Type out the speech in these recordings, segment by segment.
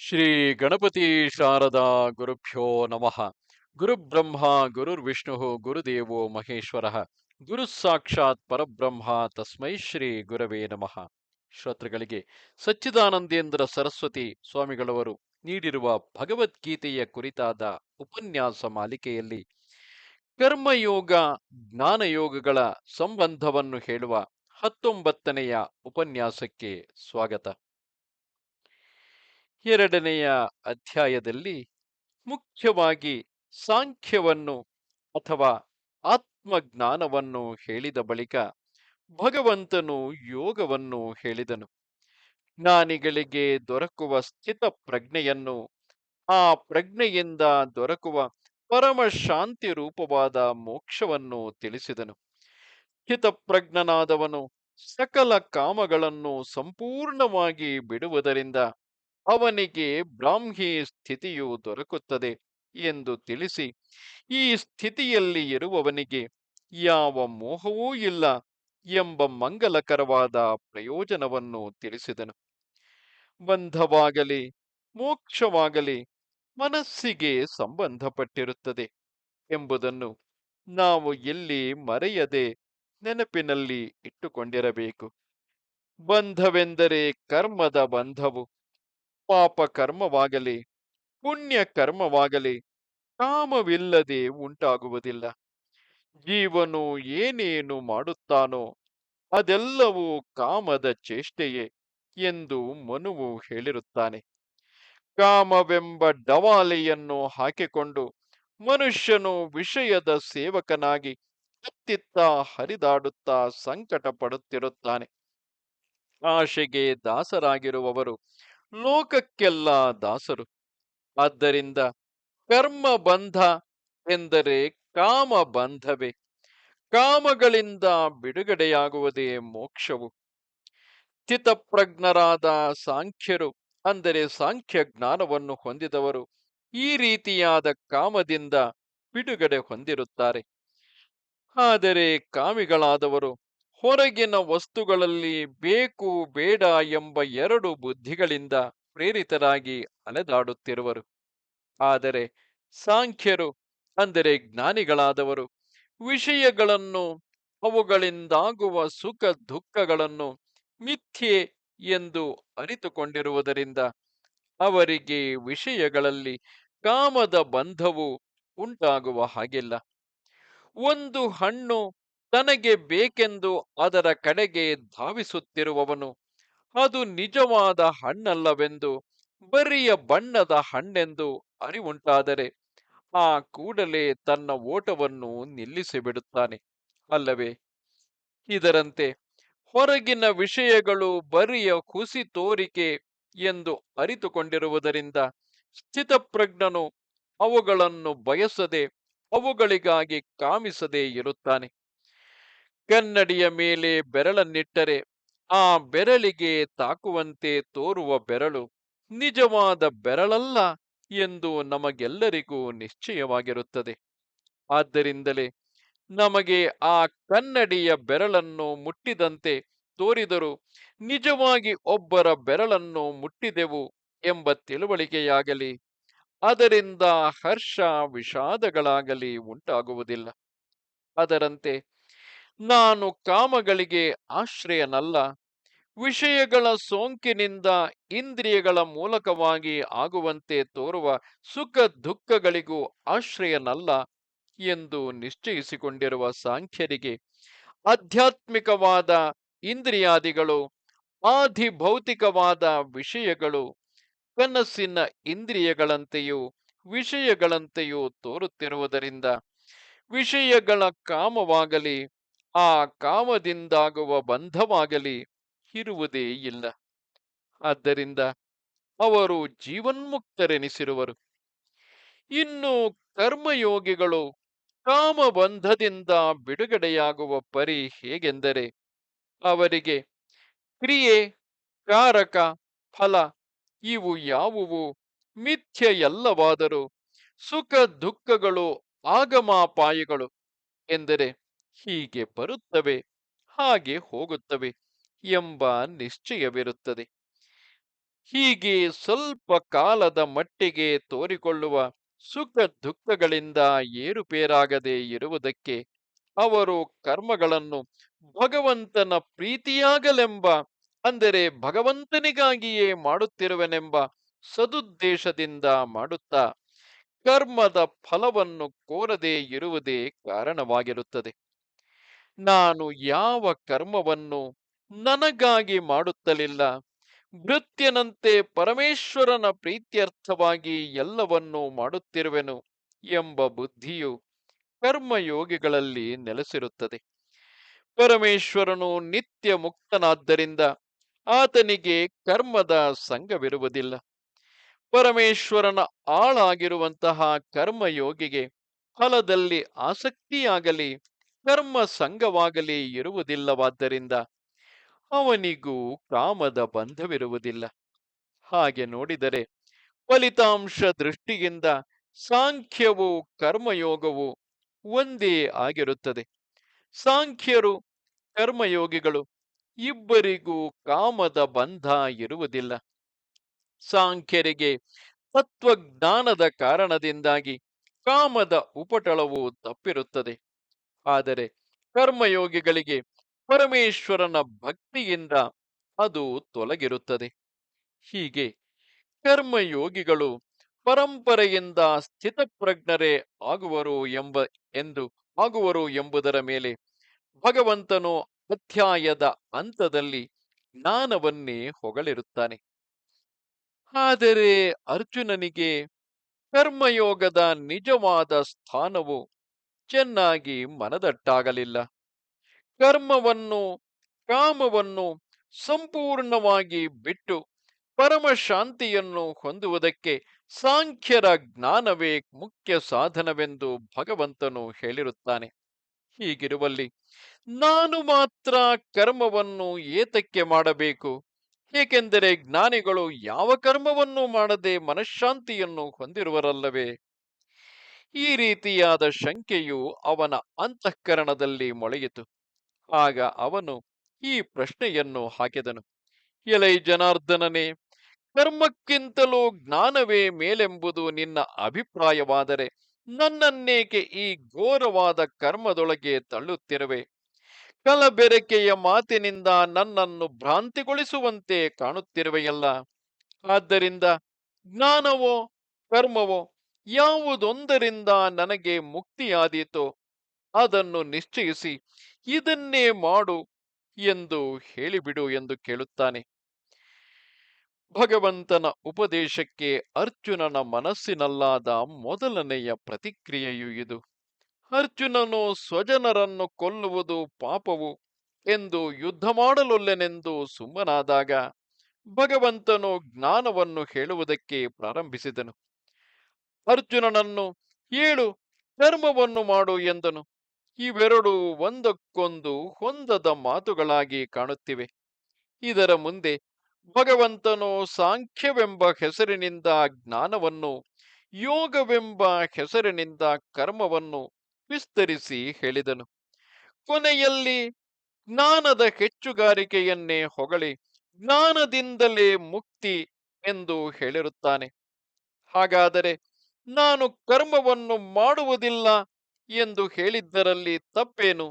ಶ್ರೀ ಗಣಪತಿ ಶಾರದಾ ಗುರುಭ್ಯೋ ನಮಃ. ಗುರುಬ್ರಹ್ಮ, ಗುರುರ್ವಿಷ್ಣು, ಗುರುದೇವೋ ಮಹೇಶ್ವರ. ಗುರು ಸಾಕ್ಷಾತ್ ಪರಬ್ರಹ್ಮ, ತಸ್ಮೈ ಶ್ರೀ ಗುರವೇ ನಮಃ. ಶ್ರೋತೃಗಳಿಗೆ ಸಚ್ಚಿದಾನಂದೇಂದ್ರ ಸರಸ್ವತಿ ಸ್ವಾಮಿಗಳವರು ನೀಡಿರುವ ಭಗವದ್ಗೀತೆಯ ಕುರಿತಾದ ಉಪನ್ಯಾಸ ಮಾಲಿಕೆಯಲ್ಲಿ ಕರ್ಮಯೋಗ, ಜ್ಞಾನಯೋಗಗಳ ಸಂಬಂಧವನ್ನು ಹೇಳುವ ಹತ್ತೊಂಬತ್ತನೆಯ ಉಪನ್ಯಾಸಕ್ಕೆ ಸ್ವಾಗತ. ಎರಡನೆಯ ಅಧ್ಯಾಯದಲ್ಲಿ ಮುಖ್ಯವಾಗಿ ಸಾಂಖ್ಯವನ್ನು ಅಥವಾ ಆತ್ಮಜ್ಞಾನವನ್ನು ಹೇಳಿದ ಬಳಿಕ ಭಗವಂತನು ಯೋಗವನ್ನು ಹೇಳಿದನು. ಜ್ಞಾನಿಗಳಿಗೆ ದೊರಕುವ ಸ್ಥಿತ ಪ್ರಜ್ಞೆಯನ್ನು ಆ ಪ್ರಜ್ಞೆಯಿಂದ ದೊರಕುವ ಪರಮ ಶಾಂತಿ ರೂಪವಾದ ಮೋಕ್ಷವನ್ನು ತಿಳಿಸಿದನು. ಹಿತಪ್ರಜ್ಞನಾದವನು ಸಕಲ ಕಾಮಗಳನ್ನು ಸಂಪೂರ್ಣವಾಗಿ ಬಿಡುವುದರಿಂದ ಅವನಿಗೆ ಬ್ರಾಹ್ಮಿ ಸ್ಥಿತಿಯು ದೊರಕುತ್ತದೆ ಎಂದು ತಿಳಿಸಿ, ಈ ಸ್ಥಿತಿಯಲ್ಲಿ ಇರುವವನಿಗೆ ಯಾವ ಮೋಹವೂ ಇಲ್ಲ ಎಂಬ ಮಂಗಲಕರವಾದ ಪ್ರಯೋಜನವನ್ನು ತಿಳಿಸಿದನು. ಬಂಧವಾಗಲಿ, ಮೋಕ್ಷವಾಗಲಿ, ಮನಸ್ಸಿಗೆ ಸಂಬಂಧಪಟ್ಟಿರುತ್ತದೆ ಎಂಬುದನ್ನು ನಾವು ಎಲ್ಲಿ ಮರೆಯದೆ ನೆನಪಿನಲ್ಲಿ ಇಟ್ಟುಕೊಂಡಿರಬೇಕು. ಬಂಧವೆಂದರೆ ಕರ್ಮದ ಬಂಧವು. ಪಾಪ ಕರ್ಮವಾಗಲಿ, ಪುಣ್ಯ ಕರ್ಮವಾಗಲಿ, ಕಾಮವಿಲ್ಲದೆ ಉಂಟಾಗುವುದಿಲ್ಲ. ಜೀವನು ಏನೇನು ಮಾಡುತ್ತಾನೋ, ಅದೆಲ್ಲವೂ ಕಾಮದ ಚೇಷ್ಟೆಯೇ ಎಂದು ಮನುವು ಹೇಳಿರುತ್ತಾನೆ. ಕಾಮವೆಂಬ ಡವಾಲೆಯನ್ನು ಹಾಕಿಕೊಂಡು ಮನುಷ್ಯನು ವಿಷಯದ ಸೇವಕನಾಗಿ ಅತ್ತಿತ್ತ ಹರಿದಾಡುತ್ತಾ ಸಂಕಟ ಪಡುತ್ತಿರುತ್ತಾನೆ ಆಶೆಗೆ ದಾಸರಾಗಿರುವವರು ಲೋಕಕ್ಕೆಲ್ಲ ದಾಸರು. ಆದ್ದರಿಂದ ಕರ್ಮ ಬಂಧ ಎಂದರೆ ಕಾಮ ಬಂಧವೇ. ಕಾಮಗಳಿಂದ ಬಿಡುಗಡೆಯಾಗುವುದೇ ಮೋಕ್ಷವು. ಚಿತಪ್ರಜ್ಞರಾದ ಸಾಂಖ್ಯರು, ಅಂದರೆ ಸಾಂಖ್ಯ ಜ್ಞಾನವನ್ನು ಹೊಂದಿದವರು, ಈ ರೀತಿಯಾದ ಕಾಮದಿಂದ ಬಿಡುಗಡೆ ಹೊಂದಿರುತ್ತಾರೆ. ಆದರೆ ಕಾಮಿಗಳಾದವರು ಹೊರಗಿನ ವಸ್ತುಗಳಲ್ಲಿ ಬೇಕು ಬೇಡ ಎಂಬ ಎರಡು ಬುದ್ಧಿಗಳಿಂದ ಪ್ರೇರಿತರಾಗಿ ಅಲೆದಾಡುತ್ತಿರುವರು. ಆದರೆ ಸಾಂಖ್ಯರು, ಅಂದರೆ ಜ್ಞಾನಿಗಳಾದವರು, ವಿಷಯಗಳನ್ನು, ಅವುಗಳಿಂದಾಗುವ ಸುಖ ದುಃಖಗಳನ್ನು ಮಿಥ್ಯೆ ಎಂದು ಅರಿತುಕೊಂಡಿರುವುದರಿಂದ ಅವರಿಗೆ ವಿಷಯಗಳಲ್ಲಿ ಕಾಮದ ಬಂಧವು ಉಂಟಾಗುವ ಹಾಗಿಲ್ಲ. ಒಂದು ಹಣ್ಣು ತನಗೆ ಬೇಕೆಂದು ಅದರ ಕಡೆಗೆ ಧಾವಿಸುತ್ತಿರುವವನು, ಅದು ನಿಜವಾದ ಹಣ್ಣಲ್ಲವೆಂದು, ಬರಿಯ ಬಣ್ಣದ ಹಣ್ಣೆಂದು ಅರಿವುಂಟಾದರೆ, ಆ ಕೂಡಲೇ ತನ್ನ ಓಟವನ್ನು ನಿಲ್ಲಿಸಿಬಿಡುತ್ತಾನೆ, ಅಲ್ಲವೇ? ಇದರಂತೆ ಹೊರಗಿನ ವಿಷಯಗಳು ಬರಿಯ ಕುಸಿ ತೋರಿಕೆ ಎಂದು ಅರಿತುಕೊಂಡಿರುವುದರಿಂದ ಸ್ಥಿತಪ್ರಜ್ಞನು ಅವುಗಳನ್ನು ಬಯಸದೆ ಅವುಗಳಿಗಾಗಿ ಕಾಮಿಸದೇ ಇರುತ್ತಾನೆ. ಕನ್ನಡಿಯ ಮೇಲೆ ಬೆರಳನ್ನಿಟ್ಟರೆ ಆ ಬೆರಳಿಗೆ ತಾಕುವಂತೆ ತೋರುವ ಬೆರಳು ನಿಜವಾದ ಬೆರಳಲ್ಲ ಎಂದು ನಮಗೆಲ್ಲರಿಗೂ ನಿಶ್ಚಯವಾಗಿರುತ್ತದೆ. ಆದ್ದರಿಂದಲೇ ನಮಗೆ ಆ ಕನ್ನಡಿಯ ಬೆರಳನ್ನು ಮುಟ್ಟಿದಂತೆ ತೋರಿದರೂ ನಿಜವಾಗಿ ಒಬ್ಬರ ಬೆರಳನ್ನು ಮುಟ್ಟಿದೆವು ಎಂಬ ತಿಳುವಳಿಕೆಯಾಗಲಿ, ಅದರಿಂದ ಹರ್ಷ ವಿಷಾದಗಳಾಗಲಿ ಉಂಟಾಗುವುದಿಲ್ಲ. ಅದರಂತೆ ನಾನು ಕಾಮಗಳಿಗೆ ಆಶ್ರಯನಲ್ಲ. ವಿಷಯಗಳ ಸೋಂಕಿನಿಂದ ಇಂದ್ರಿಯಗಳ ಮೂಲಕವಾಗಿ ಆಗುವಂತೆ ತೋರುವ ಸುಖ ದುಃಖಗಳಿಗೂ ಆಶ್ರಯನಲ್ಲ ಎಂದು ನಿಶ್ಚಯಿಸಿಕೊಂಡಿರುವ ಸಾಂಖ್ಯರಿಗೆ, ಆಧ್ಯಾತ್ಮಿಕವಾದ ಇಂದ್ರಿಯಾದಿಗಳು, ಆಧಿಭೌತಿಕವಾದ ವಿಷಯಗಳು ಕನಸಿನ ಇಂದ್ರಿಯಗಳಂತೆಯೂ ವಿಷಯಗಳಂತೆಯೂ ತೋರುತ್ತಿರುವುದರಿಂದ ವಿಷಯಗಳ ಕಾಮವಾಗಲಿ ಆ ಕಾಮದಿಂದಾಗುವ ಬಂಧವಾಗಲಿ ಇರುವುದೇ ಇಲ್ಲ. ಆದ್ದರಿಂದ ಅವರು ಜೀವನ್ಮುಕ್ತರೆನಿಸಿರುವರು. ಇನ್ನು ಕರ್ಮಯೋಗಿಗಳು ಕಾಮಬಂಧದಿಂದ ಬಿಡುಗಡೆಯಾಗುವ ಪರಿ ಹೇಗೆಂದರೆ, ಅವರಿಗೆ ಕ್ರಿಯೆ, ಕಾರಕ, ಫಲ ಇವು ಯಾವುವು? ಮಿಥ್ಯೆಯಲ್ಲವಾದರೂ ಸುಖ ದುಃಖಗಳು ಆಗಮಾಪಾಯಗಳು ಎಂದರೆ ಹೀಗೆ ಬರುತ್ತವೆ, ಹಾಗೆ ಹೋಗುತ್ತವೆ ಎಂಬ ನಿಶ್ಚಯವಿರುತ್ತದೆ. ಹೀಗೆ ಸ್ವಲ್ಪ ಕಾಲದ ಮಟ್ಟಿಗೆ ತೋರಿಕೊಳ್ಳುವ ಸುಖ ದುಃಖಗಳಿಂದ ಏರುಪೇರಾಗದೆ ಇರುವುದಕ್ಕೆ ಅವರು ಕರ್ಮಗಳನ್ನು ಭಗವಂತನ ಪ್ರೀತಿಯಾಗಲೆಂಬ, ಅಂದರೆ ಭಗವಂತನಿಗಾಗಿಯೇ ಮಾಡುತ್ತಿರುವೆನೆಂಬ ಸದುದ್ದೇಶದಿಂದ ಮಾಡುತ್ತಾ ಕರ್ಮದ ಫಲವನ್ನು ಕೋರದೇ ಇರುವುದೇ ಕಾರಣವಾಗಿರುತ್ತದೆ. ನಾನು ಯಾವ ಕರ್ಮವನ್ನು ನನಗಾಗಿ ಮಾಡುತ್ತಲಿಲ್ಲ ಭೃತ್ಯನಂತೆ ಪರಮೇಶ್ವರನ ಪ್ರೀತ್ಯರ್ಥವಾಗಿ ಎಲ್ಲವನ್ನೂ ಮಾಡುತ್ತಿರುವೆನು ಎಂಬ ಬುದ್ಧಿಯು ಕರ್ಮಯೋಗಿಗಳಲ್ಲಿ ನೆಲೆಸಿರುತ್ತದೆ. ಪರಮೇಶ್ವರನು ನಿತ್ಯ ಮುಕ್ತನಾದ್ದರಿಂದ ಆತನಿಗೆ ಕರ್ಮದ ಸಂಘವಿರುವುದಿಲ್ಲ ಪರಮೇಶ್ವರನ ಆಳಾಗಿರುವಂತಹ ಕರ್ಮಯೋಗಿಗೆ ಫಲದಲ್ಲಿ ಆಸಕ್ತಿಯಾಗಲಿ ಕರ್ಮ ಸಂಘವಾಗಲೇ ಇರುವುದಿಲ್ಲವಾದ್ದರಿಂದ ಅವನಿಗೂ ಕಾಮದ ಬಂಧವಿರುವುದಿಲ್ಲ. ಹಾಗೆ ನೋಡಿದರೆ ಫಲಿತಾಂಶ ದೃಷ್ಟಿಯಿಂದ ಸಾಂಖ್ಯವು ಕರ್ಮಯೋಗವು ಒಂದೇ ಆಗಿರುತ್ತದೆ. ಸಾಂಖ್ಯರು, ಕರ್ಮಯೋಗಿಗಳು ಇಬ್ಬರಿಗೂ ಕಾಮದ ಬಂಧ ಇರುವುದಿಲ್ಲ. ಸಾಂಖ್ಯರಿಗೆ ತತ್ವಜ್ಞಾನದ ಕಾರಣದಿಂದಾಗಿ ಕಾಮದ ಉಪಟಳವು ತಪ್ಪಿರುತ್ತದೆ. ಆದರೆ ಕರ್ಮಯೋಗಿಗಳಿಗೆ ಪರಮೇಶ್ವರನ ಭಕ್ತಿಯಿಂದ ಅದು ತೊಲಗಿರುತ್ತದೆ. ಹೀಗೆ ಕರ್ಮಯೋಗಿಗಳು ಪರಂಪರೆಯಿಂದ ಸ್ಥಿತಪ್ರಜ್ಞರೇ ಆಗುವರು ಎಂಬ ಎಂದು ಆಗುವರು ಎಂಬುದರ ಮೇಲೆ ಭಗವಂತನು ಅಧ್ಯಾಯದ ಹಂತದಲ್ಲಿ ಜ್ಞಾನವನ್ನೇ ಹೊಗಳಿರುತ್ತಾನೆ. ಆದರೆ ಅರ್ಜುನನಿಗೆ ಕರ್ಮಯೋಗದ ನಿಜವಾದ ಸ್ಥಾನವು ಚೆನ್ನಾಗಿ ಮನದಟ್ಟಾಗಲಿಲ್ಲ. ಕರ್ಮವನ್ನು, ಕಾಮವನ್ನು ಸಂಪೂರ್ಣವಾಗಿ ಬಿಟ್ಟು ಪರಮಶಾಂತಿಯನ್ನು ಹೊಂದುವುದಕ್ಕೆ ಸಾಂಖ್ಯರ ಜ್ಞಾನವೇ ಮುಖ್ಯ ಸಾಧನವೆಂದು ಭಗವಂತನು ಹೇಳಿರುತ್ತಾನೆ. ಹೀಗಿರುವಲ್ಲಿ ನಾನು ಮಾತ್ರ ಕರ್ಮವನ್ನು ಏತಕ್ಕೆ ಮಾಡಬೇಕು? ಏಕೆಂದರೆ ಜ್ಞಾನಿಗಳು ಯಾವ ಕರ್ಮವನ್ನು ಮಾಡದೆ ಮನಃಶಾಂತಿಯನ್ನು ಹೊಂದಿರುವರಲ್ಲವೇ? ಈ ರೀತಿಯಾದ ಶಂಕೆಯು ಅವನ ಅಂತಃಕರಣದಲ್ಲಿ ಮೊಳೆಯಿತು. ಆಗ ಅವನು ಈ ಪ್ರಶ್ನೆಯನ್ನು ಹಾಕಿದನು. ಎಲೈ ಜನಾರ್ದನನೇ, ಕರ್ಮಕ್ಕಿಂತಲೂ ಜ್ಞಾನವೇ ಮೇಲೆಂಬುದು ನಿನ್ನ ಅಭಿಪ್ರಾಯವಾದರೆ ನನ್ನನ್ನೇಕೆ ಈ ಘೋರವಾದ ಕರ್ಮದೊಳಗೆ ತಳ್ಳುತ್ತಿರುವೆ? ಕಲಬೆರಕೆಯ ಮಾತಿನಿಂದ ನನ್ನನ್ನು ಭ್ರಾಂತಿಗೊಳಿಸುವಂತೆ ಕಾಣುತ್ತಿರುವೆಯಲ್ಲ. ಆದ್ದರಿಂದ ಜ್ಞಾನವೋ ಕರ್ಮವೋ ಯಾವುದೊಂದರಿಂದ ನನಗೆ ಮುಕ್ತಿಯಾದೀತೋ ಅದನ್ನು ನಿಶ್ಚಯಿಸಿ ಇದನ್ನೇ ಮಾಡು ಎಂದು ಹೇಳಿಬಿಡು ಎಂದು ಕೇಳುತ್ತಾನೆ. ಭಗವಂತನ ಉಪದೇಶಕ್ಕೆ ಅರ್ಜುನನ ಮನಸ್ಸಿನಲ್ಲಾದ ಮೊದಲನೆಯ ಪ್ರತಿಕ್ರಿಯೆಯು ಇದು. ಅರ್ಜುನನು ಸ್ವಜನರನ್ನು ಕೊಲ್ಲುವುದು ಪಾಪವು ಎಂದು ಯುದ್ಧ ಮಾಡಲೊಲ್ಲೆನೆಂದು ಸುಮ್ಮನಾದಾಗ ಭಗವಂತನು ಜ್ಞಾನವನ್ನು ಹೇಳುವುದಕ್ಕೆ ಪ್ರಾರಂಭಿಸಿದನು. ಅರ್ಜುನನನ್ನು ಏಳು ಕರ್ಮವನ್ನು ಮಾಡು ಎಂದನು. ಇವೆರಡೂ ಒಂದಕ್ಕೊಂದು ಹೊಂದದ ಮಾತುಗಳಾಗಿ ಕಾಣುತ್ತಿವೆ. ಇದರ ಮುಂದೆ ಭಗವಂತನು ಸಾಂಖ್ಯವೆಂಬ ಹೆಸರಿನಿಂದ ಜ್ಞಾನವನ್ನು, ಯೋಗವೆಂಬ ಹೆಸರಿನಿಂದ ಕರ್ಮವನ್ನು ವಿಸ್ತರಿಸಿ ಹೇಳಿದನು. ಕೊನೆಯಲ್ಲಿ ಜ್ಞಾನದ ಹೆಚ್ಚುಗಾರಿಕೆಯನ್ನೇ ಹೊಗಳಿ ಜ್ಞಾನದಿಂದಲೇ ಮುಕ್ತಿ ಎಂದು ಹೇಳಿರುತ್ತಾನೆ. ಹಾಗಾದರೆ ನಾನು ಕರ್ಮವನ್ನು ಮಾಡುವುದಿಲ್ಲ ಎಂದು ಹೇಳಿದ್ದರಲ್ಲಿ ತಪ್ಪೇನು?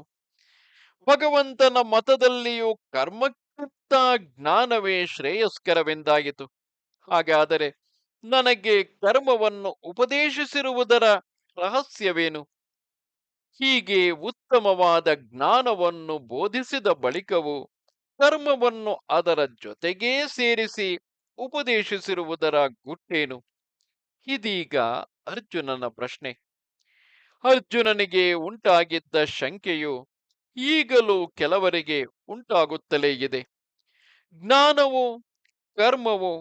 ಭಗವಂತನ ಮತದಲ್ಲಿಯೂ ಕರ್ಮಕ್ಕಿಂತ ಜ್ಞಾನವೇ ಶ್ರೇಯಸ್ಕರವೆಂದಾಯಿತು. ಹಾಗಾದರೆ ನನಗೆ ಕರ್ಮವನ್ನು ಉಪದೇಶಿಸಿರುವುದರ ರಹಸ್ಯವೇನು? ಹೀಗೆ ಉತ್ತಮವಾದ ಜ್ಞಾನವನ್ನು ಬೋಧಿಸಿದ ಬಳಿಕವೂ ಕರ್ಮವನ್ನು ಅದರ ಜೊತೆಗೇ ಸೇರಿಸಿ ಉಪದೇಶಿಸಿರುವುದರ ಗುಟ್ಟೇನು? ಇದೀಗ ಅರ್ಜುನನ ಪ್ರಶ್ನೆ. ಅರ್ಜುನನಿಗೆ ಉಂಟಾಗಿದ್ದ ಶಂಕೆಯು ಈಗಲೂ ಕೆಲವರಿಗೆ ಉಂಟಾಗುತ್ತಲೇ ಇದೆ. ಜ್ಞಾನವು, ಕರ್ಮವು,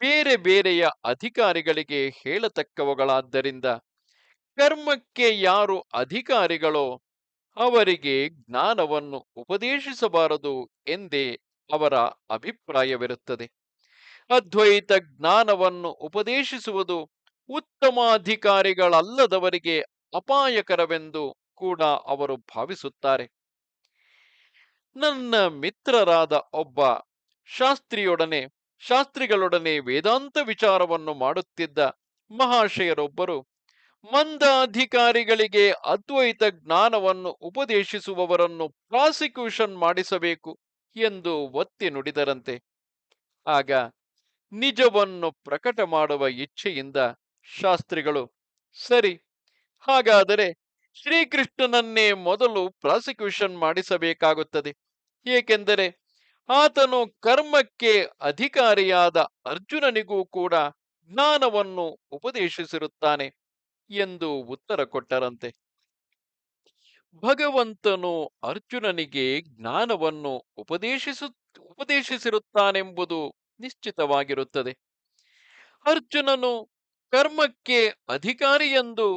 ಬೇರೆ ಬೇರೆಯ ಅಧಿಕಾರಿಗಳಿಗೆ ಹೇಳತಕ್ಕವುಗಳಾದ್ದರಿಂದ ಕರ್ಮಕ್ಕೆ ಯಾರು ಅಧಿಕಾರಿಗಳೋ ಅವರಿಗೆ ಜ್ಞಾನವನ್ನು ಉಪದೇಶಿಸಬಾರದು ಎಂದೇ ಅವರ ಅಭಿಪ್ರಾಯವಿರುತ್ತದೆ. ಅದ್ವೈತ ಜ್ಞಾನವನ್ನು ಉಪದೇಶಿಸುವುದು ಉತ್ತಮಾಧಿಕಾರಿಗಳಲ್ಲದವರಿಗೆ ಅಪಾಯಕರವೆಂದು ಕೂಡ ಅವರು ಭಾವಿಸುತ್ತಾರೆ. ನನ್ನ ಮಿತ್ರರಾದ ಒಬ್ಬ ಶಾಸ್ತ್ರಿಯೊಡನೆ, ಶಾಸ್ತ್ರಿಗಳೊಡನೆ ವೇದಾಂತ ವಿಚಾರವನ್ನು ಮಾಡುತ್ತಿದ್ದ ಮಹಾಶಯರೊಬ್ಬರು ಮಂದ ಅಧಿಕಾರಿಗಳಿಗೆ ಅದ್ವೈತ ಜ್ಞಾನವನ್ನು ಉಪದೇಶಿಸುವವರನ್ನು ಪ್ರಾಸಿಕ್ಯೂಷನ್ ಮಾಡಿಸಬೇಕು ಎಂದು ಒತ್ತಿ ನುಡಿದರಂತೆ. ಆಗ ನಿಜವನ್ನು ಪ್ರಕಟ ಮಾಡುವ ಇಚ್ಛೆಯಿಂದ ಶಾಸ್ತ್ರಿಗಳು, ಸರಿ, ಹಾಗಾದರೆ ಶ್ರೀಕೃಷ್ಣನನ್ನೇ ಮೊದಲು ಪ್ರಾಸಿಕ್ಯೂಷನ್ ಮಾಡಿಸಬೇಕಾಗುತ್ತದೆ. ಏಕೆಂದರೆ ಆತನು ಕರ್ಮಕ್ಕೆ ಅಧಿಕಾರಿಯಾದ ಅರ್ಜುನನಿಗೂ ಕೂಡ ಜ್ಞಾನವನ್ನು ಉಪದೇಶಿಸಿರುತ್ತಾನೆ ಎಂದು ಉತ್ತರ ಕೊಟ್ಟರಂತೆ. ಭಗವಂತನು ಅರ್ಜುನನಿಗೆ ಜ್ಞಾನವನ್ನು ಉಪದೇಶಿಸು, ಉಪದೇಶಿಸಿರುತ್ತಾನೆಂಬುದು ನಿಶ್ಚಿತವಾಗಿರುತ್ತದೆ. ಅರ್ಜುನನು ಕರ್ಮಕ್ಕೆ ಅಧಿಕಾರಿಯೆಂದು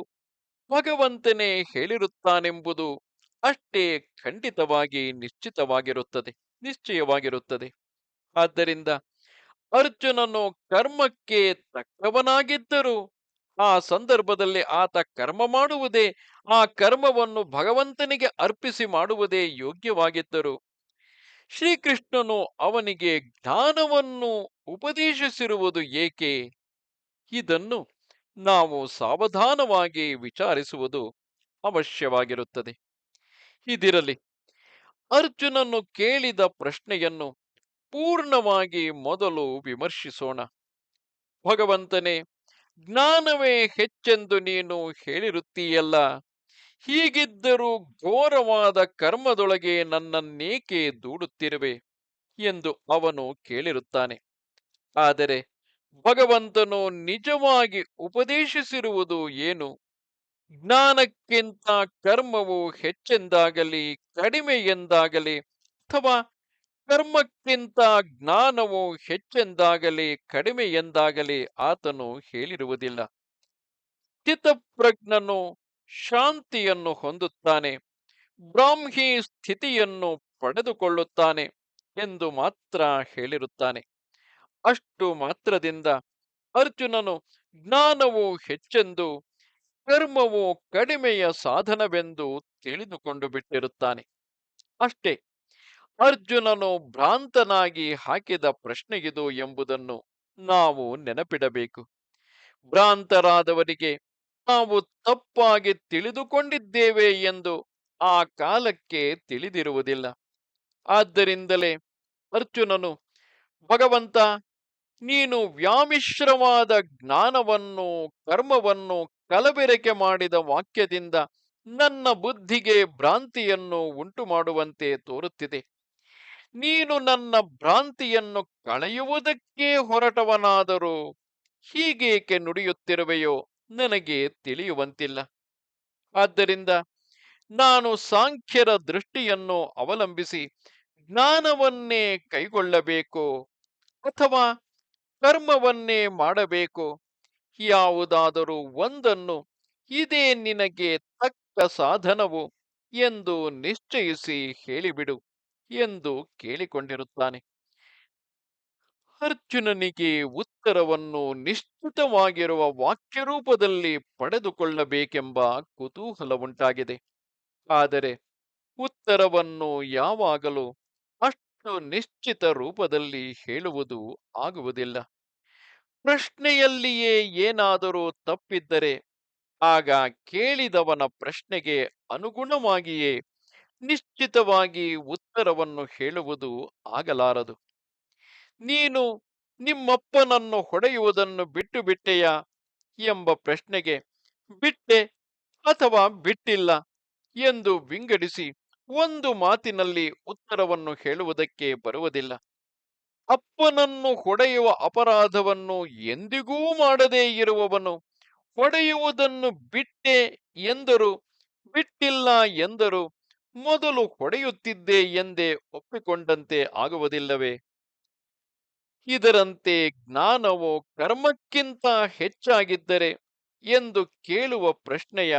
ಭಗವಂತನೇ ಹೇಳಿರುತ್ತಾನೆಂಬುದು ಅಷ್ಟೇ ಖಂಡಿತವಾಗಿ ನಿಶ್ಚಿತವಾಗಿರುತ್ತದೆ, ನಿಶ್ಚಯವಾಗಿರುತ್ತದೆ. ಆದ್ದರಿಂದ ಅರ್ಜುನನು ಕರ್ಮಕ್ಕೆ ತಕ್ಕವನಾಗಿದ್ದರೂ ಆ ಸಂದರ್ಭದಲ್ಲಿ ಆತ ಕರ್ಮ ಮಾಡುವುದೇ, ಆ ಕರ್ಮವನ್ನು ಭಗವಂತನಿಗೆ ಅರ್ಪಿಸಿ ಮಾಡುವುದೇ ಯೋಗ್ಯವಾಗಿದ್ದರು ಶ್ರೀಕೃಷ್ಣನು ಅವನಿಗೆ ಜ್ಞಾನವನ್ನು ಉಪದೇಶಿಸಿರುವುದು ಏಕೆ? ಇದನ್ನು ನಾವು ಸಾವಧಾನವಾಗಿ ವಿಚಾರಿಸುವುದು ಅವಶ್ಯವಾಗಿರುತ್ತದೆ. ಇದಿರಲಿ, ಅರ್ಜುನನು ಕೇಳಿದ ಪ್ರಶ್ನೆಯನ್ನು ಪೂರ್ಣವಾಗಿ ಮೊದಲು ವಿಮರ್ಶಿಸೋಣ. ಭಗವಂತನೇ, ಜ್ಞಾನವೇ ಹೆಚ್ಚೆಂದು ನೀನು ಹೇಳಿರುತ್ತೀಯಲ್ಲ? ಹೀಗಿದ್ದರೂ ಘೋರವಾದ ಕರ್ಮದೊಳಗೆ ನನ್ನನ್ನೇಕೆ ದೂಡುತ್ತಿರುವೆ? ಎಂದು ಅವನು ಕೇಳಿರುತ್ತಾನೆ. ಆದರೆ ಭಗವಂತನು ನಿಜವಾಗಿ ಉಪದೇಶಿಸಿರುವುದು ಏನು? ಜ್ಞಾನಕ್ಕಿಂತ ಕರ್ಮವು ಹೆಚ್ಚೆಂದಾಗಲಿ ಕಡಿಮೆ ಎಂದಾಗಲಿ ಅಥವಾ ಕರ್ಮಕ್ಕಿಂತ ಜ್ಞಾನವು ಹೆಚ್ಚೆಂದಾಗಲಿ ಕಡಿಮೆ ಎಂದಾಗಲಿ ಆತನು ಹೇಳಿರುವುದಿಲ್ಲ. ಚಿತ್ತಪ್ರಜ್ಞನು ಶಾಂತಿಯನ್ನು ಹೊಂದುತ್ತಾನೆ, ಬ್ರಾಹ್ಮಿ ಸ್ಥಿತಿಯನ್ನು ಪಡೆದುಕೊಳ್ಳುತ್ತಾನೆ ಎಂದು ಮಾತ್ರ ಹೇಳಿರುತ್ತಾನೆ. ಅಷ್ಟು ಮಾತ್ರದಿಂದ ಅರ್ಜುನನು ಜ್ಞಾನವು ಹೆಚ್ಚೆಂದು ಕರ್ಮವು ಕಡಿಮೆಯ ಸಾಧನವೆಂದು ತಿಳಿದುಕೊಂಡು ಬಿಟ್ಟಿರುತ್ತಾನೆ. ಅಷ್ಟೇ, ಅರ್ಜುನನು ಭ್ರಾಂತನಾಗಿ ಹಾಕಿದ ಪ್ರಶ್ನೆಗಿದು ಎಂಬುದನ್ನು ನಾವು ನೆನಪಿಡಬೇಕು. ಭ್ರಾಂತರಾದವರಿಗೆ ನಾವು ತಪ್ಪಾಗಿ ತಿಳಿದುಕೊಂಡಿದ್ದೇವೆ ಎಂದು ಆ ಕಾಲಕ್ಕೆ ತಿಳಿದಿರುವುದಿಲ್ಲ. ಆದ್ದರಿಂದಲೇ ಅರ್ಜುನನು, ಭಗವಂತ, ನೀನು ವ್ಯಾಮಿಶ್ರವಾದ ಜ್ಞಾನವನ್ನು, ಕರ್ಮವನ್ನು ಕಲಬೆರಕೆ ಮಾಡಿದ ವಾಕ್ಯದಿಂದ ನನ್ನ ಬುದ್ಧಿಗೆ ಭ್ರಾಂತಿಯನ್ನು ಉಂಟು ಮಾಡುವಂತೆ ತೋರುತ್ತಿದೆ. ನೀನು ನನ್ನ ಭ್ರಾಂತಿಯನ್ನು ಕಳೆಯುವುದಕ್ಕೆ ಹೊರಟವನಾದರೂ ಹೀಗೇಕೆ ನುಡಿಯುತ್ತಿರುವೆಯೋ? ನನಗೆ ತಿಳಿಯುವಂತಿಲ್ಲ. ಆದ್ದರಿಂದ ನಾನು ಸಾಂಖ್ಯರ ದೃಷ್ಟಿಯನ್ನು ಅವಲಂಬಿಸಿ ಜ್ಞಾನವನ್ನೇ ಕೈಗೊಳ್ಳಬೇಕು ಅಥವಾ ಕರ್ಮವನ್ನೇ ಮಾಡಬೇಕು. ಯಾವುದಾದರೂ ಒಂದನ್ನು ಇದೇ ನಿನಗೆ ತಕ್ಕ ಸಾಧನವು ಎಂದು ನಿಶ್ಚಯಿಸಿ ಹೇಳಿಬಿಡು ಎಂದು ಕೇಳಿಕೊಂಡಿರುತ್ತಾನೆ. ಅರ್ಜುನನಿಗೆ ಉತ್ತರವನ್ನು ನಿಶ್ಚಿತವಾಗಿರುವ ವಾಕ್ಯರೂಪದಲ್ಲಿ ಪಡೆದುಕೊಳ್ಳಬೇಕೆಂಬ ಕುತೂಹಲ ಉಂಟಾಗಿದೆ. ಆದರೆ ಉತ್ತರವನ್ನು ಯಾವಾಗಲೂ ಅಷ್ಟು ನಿಶ್ಚಿತ ರೂಪದಲ್ಲಿ ಹೇಳುವುದು ಆಗುವುದಿಲ್ಲ. ಪ್ರಶ್ನೆಯಲ್ಲಿಯೇ ಏನಾದರೂ ತಪ್ಪಿದ್ದರೆ ಆಗ ಕೇಳಿದವನ ಪ್ರಶ್ನೆಗೆ ಅನುಗುಣವಾಗಿಯೇ ನಿಶ್ಚಿತವಾಗಿ ಉತ್ತರವನ್ನು ಹೇಳುವುದು ಆಗಲಾರದು. ನೀನು ನಿಮ್ಮಪ್ಪನನ್ನು ಹೊಡೆಯುವುದನ್ನು ಬಿಟ್ಟು ಬಿಟ್ಟೆಯಾ ಎಂಬ ಪ್ರಶ್ನೆಗೆ, ಬಿಟ್ಟೆ ಅಥವಾ ಬಿಟ್ಟಿಲ್ಲ ಎಂದು ವಿಂಗಡಿಸಿ ಒಂದು ಮಾತಿನಲ್ಲಿ ಉತ್ತರವನ್ನು ಹೇಳುವುದಕ್ಕೆ ಬರುವುದಿಲ್ಲ. ಅಪ್ಪನನ್ನು ಹೊಡೆಯುವ ಅಪರಾಧವನ್ನು ಎಂದಿಗೂ ಮಾಡದೇ ಇರುವವನು ಹೊಡೆಯುವುದನ್ನು ಬಿಟ್ಟೆ ಎಂದರು, ಬಿಟ್ಟಿಲ್ಲ ಎಂದರು, ಮೊದಲು ಹೊಡೆಯುತ್ತಿದ್ದೆ ಎಂದೇ ಒಪ್ಪಿಕೊಂಡಂತೆ ಆಗುವುದಿಲ್ಲವೇ? ಇದರಂತೆ ಜ್ಞಾನವು ಕರ್ಮಕ್ಕಿಂತ ಹೆಚ್ಚಾಗಿದ್ದರೆ ಎಂದು ಕೇಳುವ ಪ್ರಶ್ನೆಯ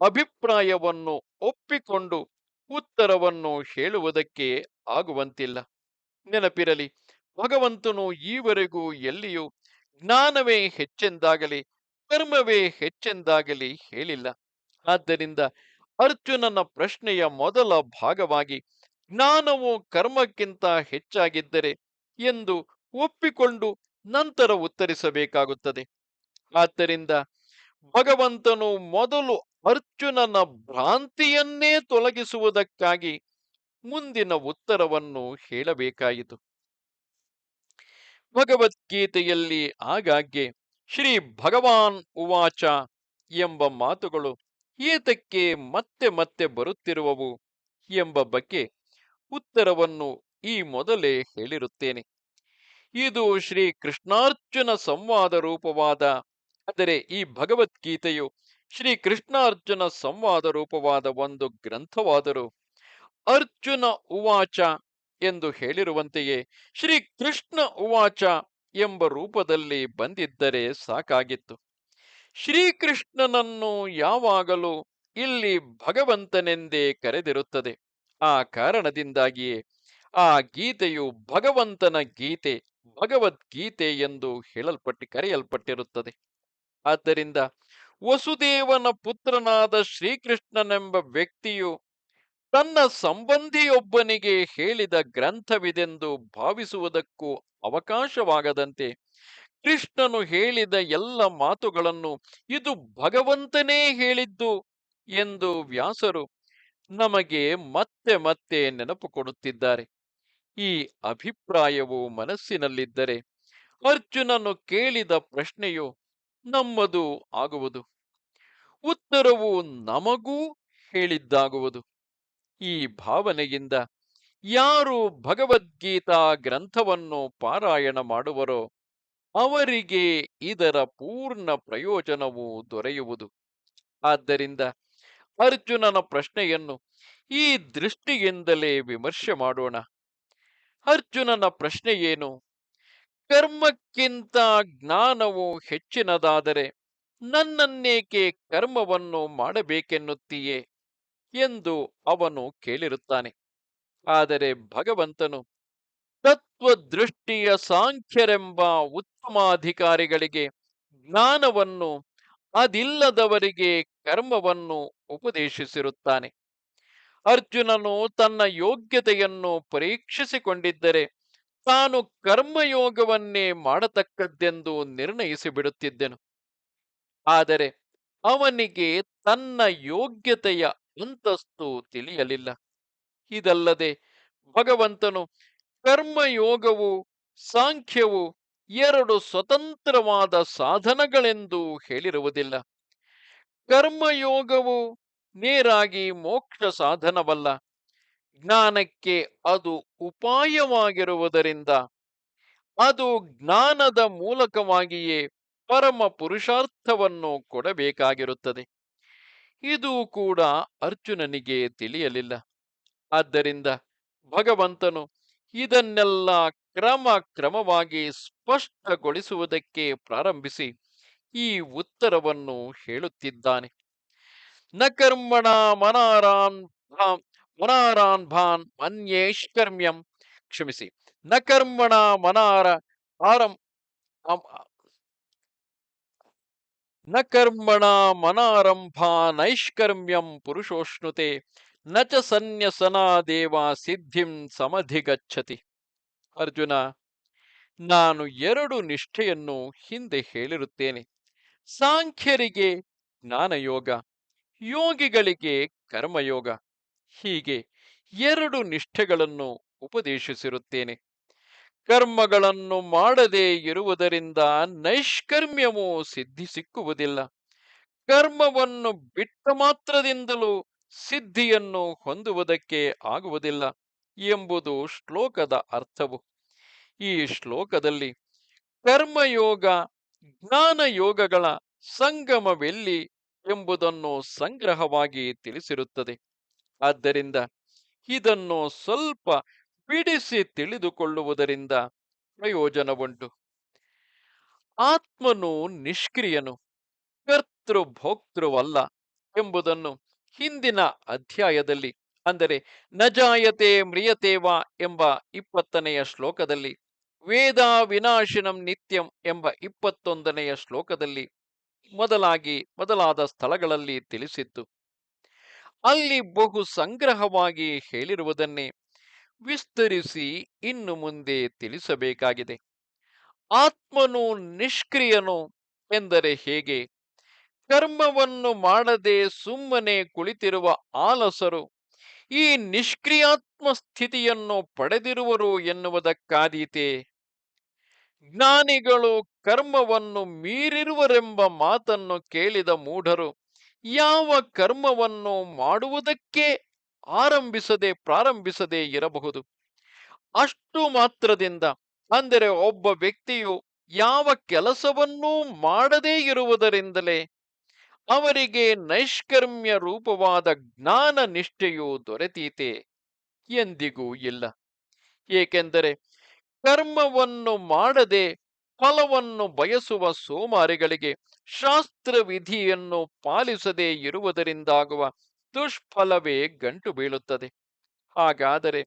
ಅಭಿಪ್ರಾಯವನ್ನು ಒಪ್ಪಿಕೊಂಡು ಉತ್ತರವನ್ನು ಹೇಳುವುದಕ್ಕೆ ಆಗುವಂತಿಲ್ಲ. ನೆನಪಿರಲಿ, ಭಗವಂತನು ಈವರೆಗೂ ಎಲ್ಲಿಯೂ ಜ್ಞಾನವೇ ಹೆಚ್ಚೆಂದಾಗಲಿ, ಕರ್ಮವೇ ಹೆಚ್ಚೆಂದಾಗಲಿ ಹೇಳಿಲ್ಲ. ಆದ್ದರಿಂದ ಅರ್ಜುನನ ಪ್ರಶ್ನೆಯ ಮೊದಲ ಭಾಗವಾಗಿ ಜ್ಞಾನವು ಕರ್ಮಕ್ಕಿಂತ ಹೆಚ್ಚಾಗಿದ್ದರೆ ಎಂದು ಒಪ್ಪಿಕೊಂಡು ನಂತರ ಉತ್ತರಿಸಬೇಕಾಗುತ್ತದೆ. ಆದ್ದರಿಂದ ಭಗವಂತನು ಮೊದಲು ಅರ್ಜುನನ ಭ್ರಾಂತಿಯನ್ನೇ ತೊಲಗಿಸುವುದಕ್ಕಾಗಿ ಮುಂದಿನ ಉತ್ತರವನ್ನು ಹೇಳಬೇಕಾಯಿತು. ಭಗವದ್ಗೀತೆಯಲ್ಲಿ ಆಗಾಗ್ಗೆ ಶ್ರೀ ಭಗವಾನ್ ಉವಾಚ ಎಂಬ ಮಾತುಗಳು ಏತಕ್ಕೆ ಮತ್ತೆ ಮತ್ತೆ ಬರುತ್ತಿರುವವು ಎಂಬ ಬಗ್ಗೆ ಉತ್ತರವನ್ನು ಈ ಮೊದಲೇ ಹೇಳಿರುತ್ತೇನೆ. ಇದು ಶ್ರೀ ಕೃಷ್ಣಾರ್ಜುನ ಸಂವಾದ ರೂಪವಾದ ಆದರೆ ಈ ಭಗವದ್ಗೀತೆಯು ಶ್ರೀ ಕೃಷ್ಣಾರ್ಜುನ ಸಂವಾದ ರೂಪವಾದ ಒಂದು ಗ್ರಂಥವಾದರೂ ಅರ್ಜುನ ಉವಾಚ ಎಂದು ಹೇಳಿರುವಂತೆಯೇ ಶ್ರೀ ಕೃಷ್ಣ ಉವಾಚ ಎಂಬ ರೂಪದಲ್ಲಿ ಬಂದಿದ್ದರೆ ಸಾಕಾಗಿತ್ತು. ಶ್ರೀಕೃಷ್ಣನನ್ನು ಯಾವಾಗಲೂ ಇಲ್ಲಿ ಭಗವಂತನೆಂದೇ ಕರೆದಿರುತ್ತದೆ. ಆ ಕಾರಣದಿಂದಾಗಿಯೇ ಆ ಗೀತೆಯು ಭಗವಂತನ ಗೀತೆ, ಭಗವದ್ಗೀತೆ ಎಂದು ಹೇಳಲ್ಪಟ್ಟು, ಕರೆಯಲ್ಪಟ್ಟಿರುತ್ತದೆ. ಆದ್ದರಿಂದ ವಸುದೇವನ ಪುತ್ರನಾದ ಶ್ರೀಕೃಷ್ಣನೆಂಬ ವ್ಯಕ್ತಿಯು ತನ್ನ ಸಂಬಂಧಿಯೊಬ್ಬನಿಗೆ ಹೇಳಿದ ಗ್ರಂಥವಿದೆಂದು ಭಾವಿಸುವುದಕ್ಕೂ ಅವಕಾಶವಾಗದಂತೆ ಕೃಷ್ಣನು ಹೇಳಿದ ಎಲ್ಲ ಮಾತುಗಳನ್ನು ಇದು ಭಗವಂತನೇ ಹೇಳಿದ್ದು ಎಂದು ವ್ಯಾಸರು ನಮಗೆ ಮತ್ತೆ ಮತ್ತೆ ನೆನಪು ಕೊಡುತ್ತಿದ್ದಾರೆ. ಈ ಅಭಿಪ್ರಾಯವು ಮನಸ್ಸಿನಲ್ಲಿದ್ದರೆ ಅರ್ಜುನನು ಕೇಳಿದ ಪ್ರಶ್ನೆಯು ನಮ್ಮದು ಆಗುವುದು. ಉತ್ತರವು ನಮಗೂ ಹೇಳಿದ್ದಾಗುವುದು. ಈ ಭಾವನೆಯಿಂದ ಯಾರು ಭಗವದ್ಗೀತಾ ಗ್ರಂಥವನ್ನು ಪಾರಾಯಣ ಮಾಡುವರೋ ಅವರಿಗೆ ಇದರ ಪೂರ್ಣ ಪ್ರಯೋಜನವು ದೊರೆಯುವುದು. ಆದ್ದರಿಂದ ಅರ್ಜುನನ ಪ್ರಶ್ನೆಯನ್ನು ಈ ದೃಷ್ಟಿಯಿಂದಲೇ ವಿಮರ್ಶೆ ಮಾಡೋಣ. ಅರ್ಜುನನ ಪ್ರಶ್ನೆ ಏನು? ಕರ್ಮಕ್ಕಿಂತ ಜ್ಞಾನವು ಹೆಚ್ಚಿನದಾದರೆ ನನ್ನನ್ನೇಕೆ ಕರ್ಮವನ್ನು ಮಾಡಬೇಕೆನ್ನುತ್ತೀಯೇ? ಎಂದು ಅವನು ಕೇಳಿರುತ್ತಾನೆ. ಆದರೆ ಭಗವಂತನು, ತತ್ವದೃಷ್ಟಿಯ ಸಾಂಖ್ಯರೆಂಬ ಉತ್ತಮಾಧಿಕಾರಿಗಳಿಗೆ ಜ್ಞಾನವನ್ನು, ಅದಿಲ್ಲದವರಿಗೆ ಕರ್ಮವನ್ನು ಉಪದೇಶಿಸಿರುತ್ತಾನೆ. ಅರ್ಜುನನು ತನ್ನ ಯೋಗ್ಯತೆಯನ್ನು ಪರೀಕ್ಷಿಸಿಕೊಂಡಿದ್ದರೆ ತಾನು ಕರ್ಮಯೋಗವನ್ನೇ ಮಾಡತಕ್ಕದ್ದೆಂದು ನಿರ್ಣಯಿಸಿ ಬಿಡುತ್ತಿದ್ದೆನು. ಆದರೆ ಅವನಿಗೆ ತನ್ನ ಯೋಗ್ಯತೆಯ ಅಂತಸ್ತು ತಿಳಿಯಲಿಲ್ಲ. ಇದಲ್ಲದೆ ಭಗವಂತನು ಕರ್ಮಯೋಗವು, ಸಾಂಖ್ಯವು ಎರಡು ಸ್ವತಂತ್ರವಾದ ಸಾಧನಗಳೆಂದು ಹೇಳಿರುವುದಿಲ್ಲ. ಕರ್ಮಯೋಗವು ನೇರಾಗಿ ಮೋಕ್ಷ ಸಾಧನವಲ್ಲ. ಜ್ಞಾನಕ್ಕೆ ಅದು ಉಪಾಯವಾಗಿರುವುದರಿಂದ ಅದು ಜ್ಞಾನದ ಮೂಲಕವಾಗಿಯೇ ಪರಮ ಪುರುಷಾರ್ಥವನ್ನು ಕೊಡಬೇಕಾಗಿರುತ್ತದೆ. ಇದು ಕೂಡ ಅರ್ಜುನನಿಗೆ ತಿಳಿಯಲಿಲ್ಲ. ಆದ್ದರಿಂದ ಭಗವಂತನು ಇದನ್ನೆಲ್ಲ ಕ್ರಮ ಕ್ರಮವಾಗಿ ಸ್ಪಷ್ಟಗೊಳಿಸುವುದಕ್ಕೆ ಪ್ರಾರಂಭಿಸಿ ಈ ಉತ್ತರವನ್ನು ಹೇಳುತ್ತಿದ್ದಾನೆ. ನ ಕರ್ಮಣ ಮನಾರಾನ್ ಮನಾರಾನ್ ಭಾನ್ ಮನ್ಯೇಷ್ಕರ್ಮ್ಯಂ. ಕ್ಷಮಿಸಿ. ನ ಕರ್ಮಣ ಮನಾರ ಆರಂ ನ ಕರ್ಮಣ ಮನಾರಂಭಾನೈಷ್ಕರ್ಮ್ಯಂ ಪುರುಷೋಷ್ಣುತೆ. ನ ಚ ಸನ್ಯಸನಾ ದೇವ ಸಿದ್ಧಿಂ ಸಮಧಿಗಚ್ಚತಿ ಅರ್ಜುನ, ನಾನು ಎರಡು ನಿಷ್ಠೆಯನ್ನು ಹಿಂದೆ ಹೇಳಿರುತ್ತೇನೆ. ಸಾಂಖ್ಯರಿಗೆ ಜ್ಞಾನಯೋಗ. ಯೋಗಿಗಳಿಗೆ ಕರ್ಮಯೋಗ. ಹೀಗೆ ಎರಡು ನಿಷ್ಠೆಗಳನ್ನು ಉಪದೇಶಿಸಿರುತ್ತೇನೆ. ಕರ್ಮಗಳನ್ನು ಮಾಡದೇ ಇರುವುದರಿಂದ ನೈಷ್ಕರ್ಮ್ಯವು ಸಿದ್ಧಿ ಸಿಕ್ಕುವುದಿಲ್ಲ. ಕರ್ಮವನ್ನು ಬಿಟ್ಟ ಮಾತ್ರದಿಂದಲೂ ಸಿದ್ಧಿಯನ್ನು ಹೊಂದುವುದಕ್ಕೆ ಆಗುವುದಿಲ್ಲ ಎಂಬುದು ಶ್ಲೋಕದ ಅರ್ಥವು. ಈ ಶ್ಲೋಕದಲ್ಲಿ ಕರ್ಮಯೋಗ, ಜ್ಞಾನಯೋಗಗಳ ಸಂಗಮವೆಲ್ಲಿ ಎಂಬುದನ್ನು ಸಂಗ್ರಹವಾಗಿ ತಿಳಿಸಿರುತ್ತದೆ. ಆದ್ದರಿಂದ ಇದನ್ನು ಸ್ವಲ್ಪ ಬಿಡಿಸಿ ತಿಳಿದುಕೊಳ್ಳುವುದರಿಂದ ಪ್ರಯೋಜನವುಂಟು. ಆತ್ಮನು ನಿಷ್ಕ್ರಿಯನು ಕರ್ತೃಭೋಕ್ತೃವಲ್ಲ ಎಂಬುದನ್ನು ಹಿಂದಿನ ಅಧ್ಯಾಯದಲ್ಲಿ, ಅಂದರೆ ನಜಾಯತೆ ಮ್ರಿಯತೇವ ಎಂಬ ಇಪ್ಪತ್ತನೆಯ ಶ್ಲೋಕದಲ್ಲಿ, ವೇದ ವಿನಾಶಿನಂ ನಿತ್ಯಂ ಎಂಬ ಇಪ್ಪತ್ತೊಂದನೆಯ ಶ್ಲೋಕದಲ್ಲಿ ಮೊದಲಾಗಿ ಮೊದಲಾದ ಸ್ಥಳಗಳಲ್ಲಿ ತಿಳಿಸಿತ್ತು ಅಲ್ಲಿ ಬಹು ಸಂಗ್ರಹವಾಗಿ ಹೇಳಿರುವುದನ್ನೇ ವಿಸ್ತರಿಸಿ ಇನ್ನು ಮುಂದೆ ತಿಳಿಸಬೇಕಾಗಿದೆ. ಆತ್ಮನು ನಿಷ್ಕ್ರಿಯನು ಎಂದರೆ ಹೇಗೆ? ಕರ್ಮವನ್ನು ಮಾಡದೆ ಸುಮ್ಮನೆ ಕುಳಿತಿರುವ ಆಲಸರು ಈ ನಿಷ್ಕ್ರಿಯಾತ್ಮ ಸ್ಥಿತಿಯನ್ನು ಪಡೆದಿರುವರು ಎನ್ನುವುದಕ್ಕಾದೀತೆ? ಜ್ಞಾನಿಗಳು ಕರ್ಮವನ್ನು ಮೀರಿರುವರೆಂಬ ಮಾತನ್ನು ಕೇಳಿದ ಮೂಢರು, ಯಾವ ಕರ್ಮವನ್ನು ಮಾಡುವುದಕ್ಕೆ ಆರಂಭಿಸದೆ ಪ್ರಾರಂಭಿಸದೆ ಇರಬಹುದು? ಅಷ್ಟು ಮಾತ್ರದಿಂದ, ಅಂದರೆ ಒಬ್ಬ ವ್ಯಕ್ತಿಯು ಯಾವ ಕೆಲಸವನ್ನೂ ಮಾಡದೇ ಇರುವುದರಿಂದಲೇ ಅವರಿಗೆ ನೈಷ್ಕರ್ಮ್ಯ ರೂಪವಾದ ಜ್ಞಾನ ನಿಷ್ಠೆಯು ದೊರೆತೀತೆ ಎಂದಿಗೂ ಇಲ್ಲ. ಏಕೆಂದರೆ ಕರ್ಮವನ್ನು ಮಾಡದೆ ಫಲವನ್ನು ಬಯಸುವ ಸೋಮಾರಿಗಳಿಗೆ ಶಾಸ್ತ್ರ ವಿಧಿಯನ್ನು ಪಾಲಿಸದೇ ಇರುವುದರಿಂದಾಗುವ ದುಷ್ಫಲವೇ ಗಂಟು ಬೀಳುತ್ತದೆ. ಹಾಗಾದರೆ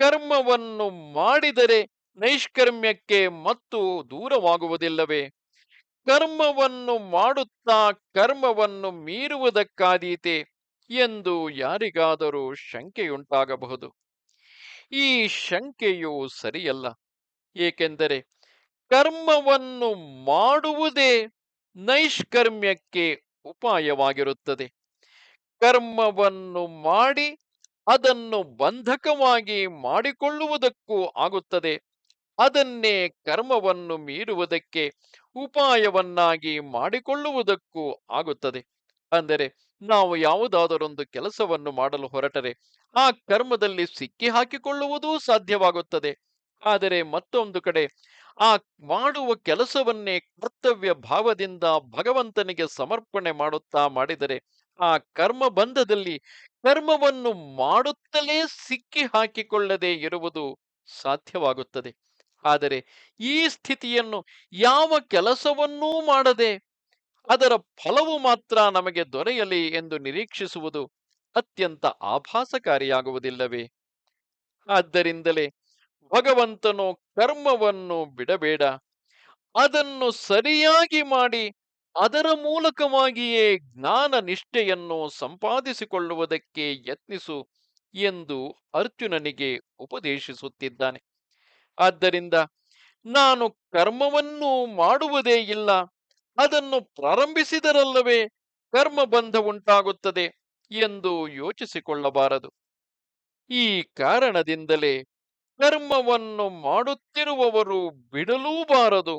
ಕರ್ಮವನ್ನು ಮಾಡಿದರೆ ನೈಷ್ಕರ್ಮ್ಯಕ್ಕೆ ಮತ್ತು ದೂರವಾಗುವುದಿಲ್ಲವೇ? ಕರ್ಮವನ್ನು ಮಾಡುತ್ತಾ ಕರ್ಮವನ್ನು ಮೀರುವುದಕ್ಕಾದೀತೆ ಎಂದು ಯಾರಿಗಾದರೂ ಶಂಕೆಯುಂಟಾಗಬಹುದು. ಈ ಶಂಕೆಯು ಸರಿಯಲ್ಲ. ಏಕೆಂದರೆ ಕರ್ಮವನ್ನು ಮಾಡುವುದೇ ನೈಷ್ಕರ್ಮ್ಯಕ್ಕೆ ಉಪಾಯವಾಗಿರುತ್ತದೆ. ಕರ್ಮವನ್ನು ಮಾಡಿ ಅದನ್ನು ಬಂಧಕವಾಗಿ ಮಾಡಿಕೊಳ್ಳುವುದಕ್ಕೂ ಆಗುತ್ತದೆ. ಅದನ್ನೇ ಕರ್ಮವನ್ನು ಮೀರುವುದಕ್ಕೆ ಉಪಾಯವನ್ನಾಗಿ ಮಾಡಿಕೊಳ್ಳುವುದಕ್ಕೂ ಆಗುತ್ತದೆ. ಅಂದರೆ ನಾವು ಯಾವುದಾದರೊಂದು ಕೆಲಸವನ್ನು ಮಾಡಲು ಹೊರಟರೆ ಆ ಕರ್ಮದಲ್ಲಿ ಸಿಕ್ಕಿ ಹಾಕಿಕೊಳ್ಳುವುದೂ ಸಾಧ್ಯವಾಗುತ್ತದೆ. ಆದರೆ ಮತ್ತೊಂದು ಕಡೆ, ಆ ಮಾಡುವ ಕೆಲಸವನ್ನೇ ಕರ್ತವ್ಯ ಭಾವದಿಂದ ಭಗವಂತನಿಗೆ ಸಮರ್ಪಣೆ ಮಾಡುತ್ತಾ ಮಾಡಿದರೆ, ಆ ಕರ್ಮ ಬಂಧದಲ್ಲಿ ಕರ್ಮವನ್ನು ಮಾಡುತ್ತಲೇ ಸಿಕ್ಕಿ ಹಾಕಿಕೊಳ್ಳದೆ ಇರುವುದು ಸಾಧ್ಯವಾಗುತ್ತದೆ. ಆದರೆ ಈ ಸ್ಥಿತಿಯನ್ನು ಯಾವ ಕೆಲಸವನ್ನೂ ಮಾಡದೆ, ಅದರ ಫಲವು ಮಾತ್ರ ನಮಗೆ ದೊರೆಯಲಿ ಎಂದು ನಿರೀಕ್ಷಿಸುವುದು ಅತ್ಯಂತ ಆಭಾಸಕಾರಿಯಾಗುವುದಿಲ್ಲವೇ? ಆದ್ದರಿಂದಲೇ ಭಗವಂತನು ಕರ್ಮವನ್ನು ಬಿಡಬೇಡ. ಅದನ್ನು ಸರಿಯಾಗಿ ಮಾಡಿ, ಅದರ ಮೂಲಕವಾಗಿಯೇ ಜ್ಞಾನ ನಿಷ್ಠೆಯನ್ನು ಸಂಪಾದಿಸಿಕೊಳ್ಳುವುದಕ್ಕೆ ಯತ್ನಿಸು ಎಂದು ಅರ್ಜುನನಿಗೆ ಉಪದೇಶಿಸುತ್ತಿದ್ದಾನೆ. ಆದ್ದರಿಂದ ನಾನು ಕರ್ಮವನ್ನು ಮಾಡುವುದೇ ಇಲ್ಲ, ಅದನ್ನು ಪ್ರಾರಂಭಿಸಿದರಲ್ಲವೇ ಕರ್ಮ ಬಂಧ ಉಂಟಾಗುತ್ತದೆ ಎಂದು ಯೋಚಿಸಿಕೊಳ್ಳಬಾರದು. ಈ ಕಾರಣದಿಂದಲೇ ಕರ್ಮವನ್ನು ಮಾಡುತ್ತಿರುವವರು ಬಿಡಲೂಬಾರದು.